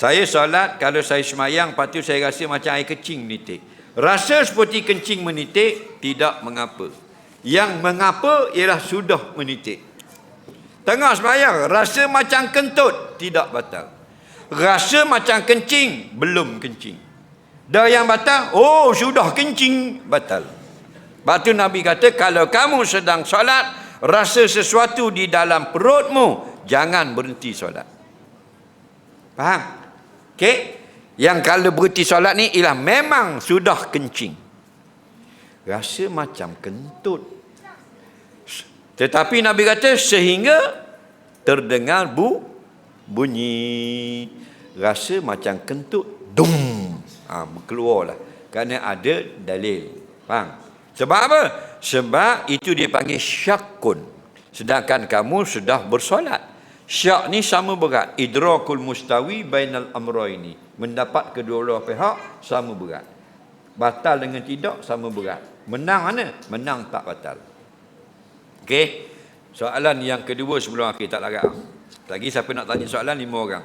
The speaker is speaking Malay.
Saya solat, kalau saya semayang, lepas tu saya rasa macam air kecing menitik. Rasa seperti kencing menitik, tidak mengapa. Yang mengapa ialah sudah menitik. Tengah semayang, rasa macam kentut, tidak batal. Rasa macam kencing, belum kencing. Dah yang batal, oh sudah kencing, batal. Lepas tu Nabi kata, kalau kamu sedang solat, rasa sesuatu di dalam perutmu, jangan berhenti solat. Faham? Okey? Yang kalau berhenti solat ni ialah memang sudah kencing. Rasa macam kentut. Tetapi Nabi kata sehingga terdengar bu bunyi. Rasa macam kentut. Dum ha, keluarlah kerana ada dalil. Faham? Sebab apa? Sebab itu dia panggil syakun. Sedangkan kamu sudah bersolat syak ni sama berat. Idrakul mustawi bainal amrayni mendapat kedua-dua pihak sama berat. Batal dengan tidak sama berat. Menang mana? Menang tak batal. Okey? Soalan yang kedua sebelum akhir tak larat lagi siapa nak tanya soalan? Lima orang